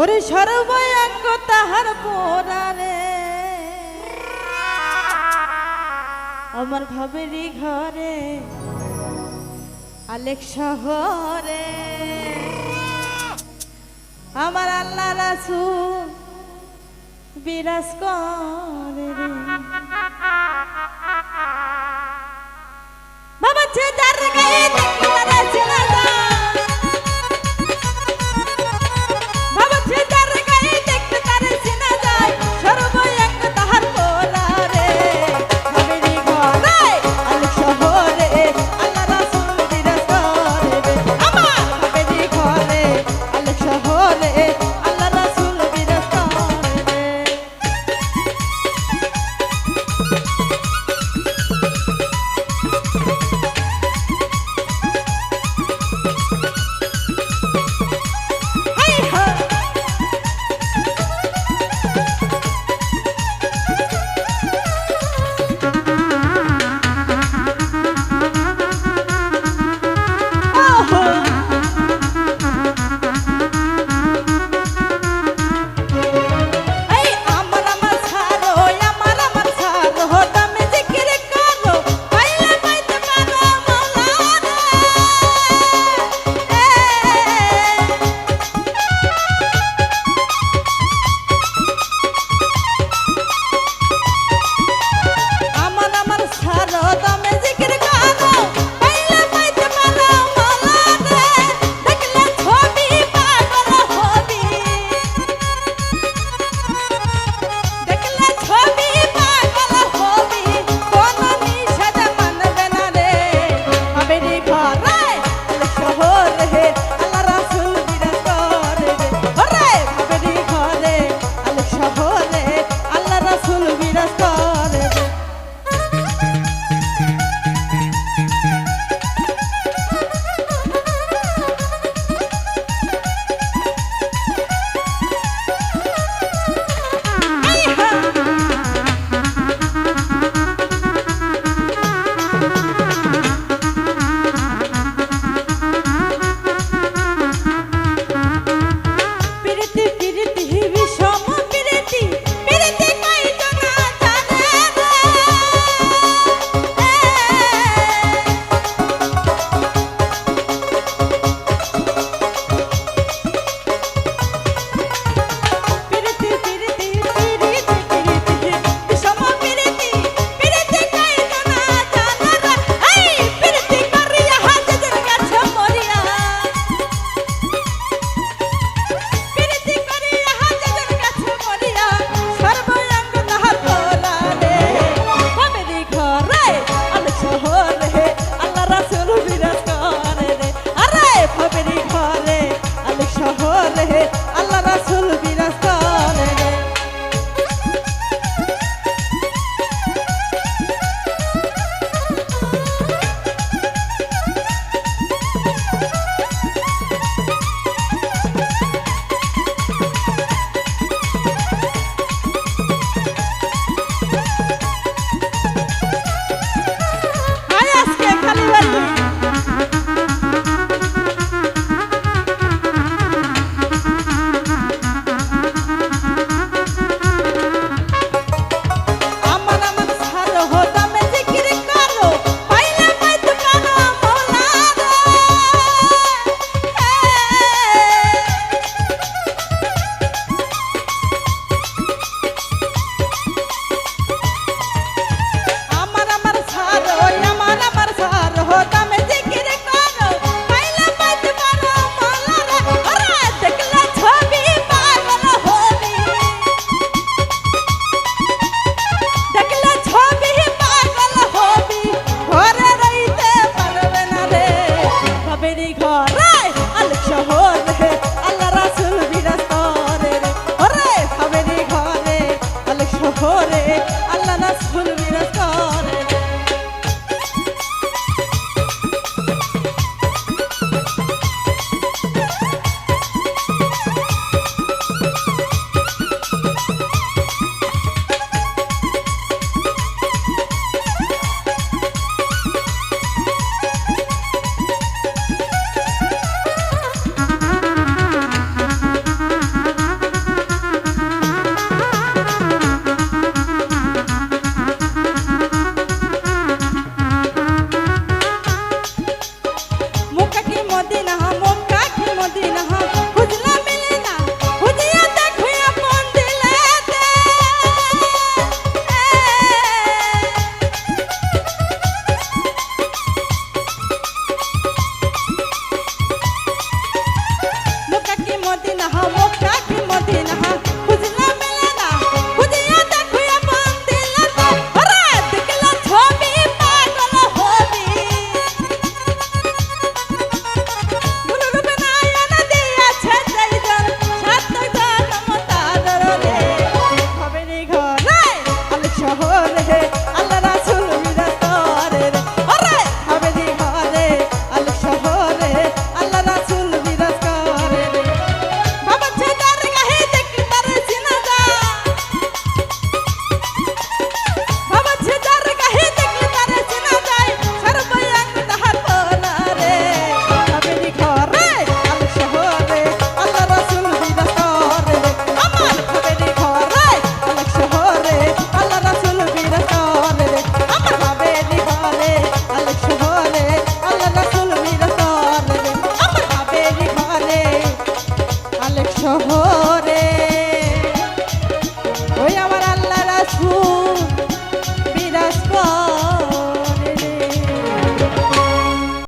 ওরে সর্বয়াঙ্গ তাহার পোড়ারে আমার ভাবেরই ঘরে আলেক শহরে। আমার আল্লাহ রাসু বিরাজ করে বাবা যে যার